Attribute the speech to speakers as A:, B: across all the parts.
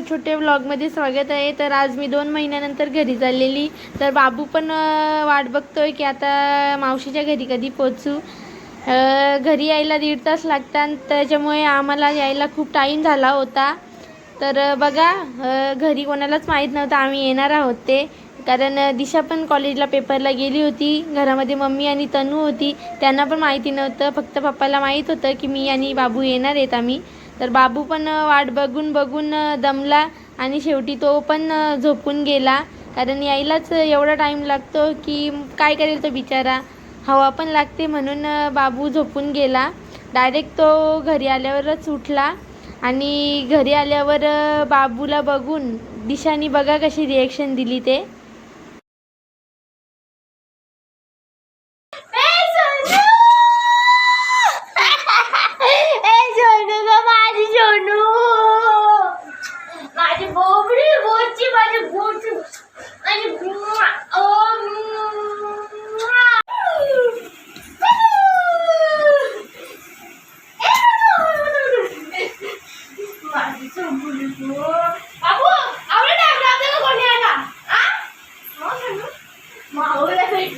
A: छोट्या व्लॉगमध्ये स्वागत आहे. तर आज मी दोन महिन्यानंतर घरी चाललेली. तर बाबू पण वाट बघतोय की आता मावशीच्या घरी कधी पोचू घरी यायला दीड तास लागतात. त्याच्यामुळे आम्हाला यायला खूप टाईम झाला होता. तर बघा घरी कोणालाच माहीत नव्हतं. आम्ही येणार आहोत ते. कारण दिशा पण कॉलेजला पेपरला गेली होती. घरामध्ये मम्मी आणि तनू होती. त्यांना पण माहिती नव्हतं. फक्त पप्पाला माहीत होतं की मी आणि बाबू येणार आहेत आम्ही. तर बाबू पण वाट बघून बघून दमला आणि शेवटी तो पण झोपून गेला. कारण यायलाच एवढा टाईम लागतो की काय करेल तो बिचारा? हवा पण लागते म्हणून बाबू झोपून गेला. डायरेक्ट तो घरी आल्यावरच उठला आणि घरी आल्यावर बाबूला बघून दिशानी बघा कशी रिॲक्शन दिली ते.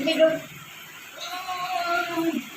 B: Thank you.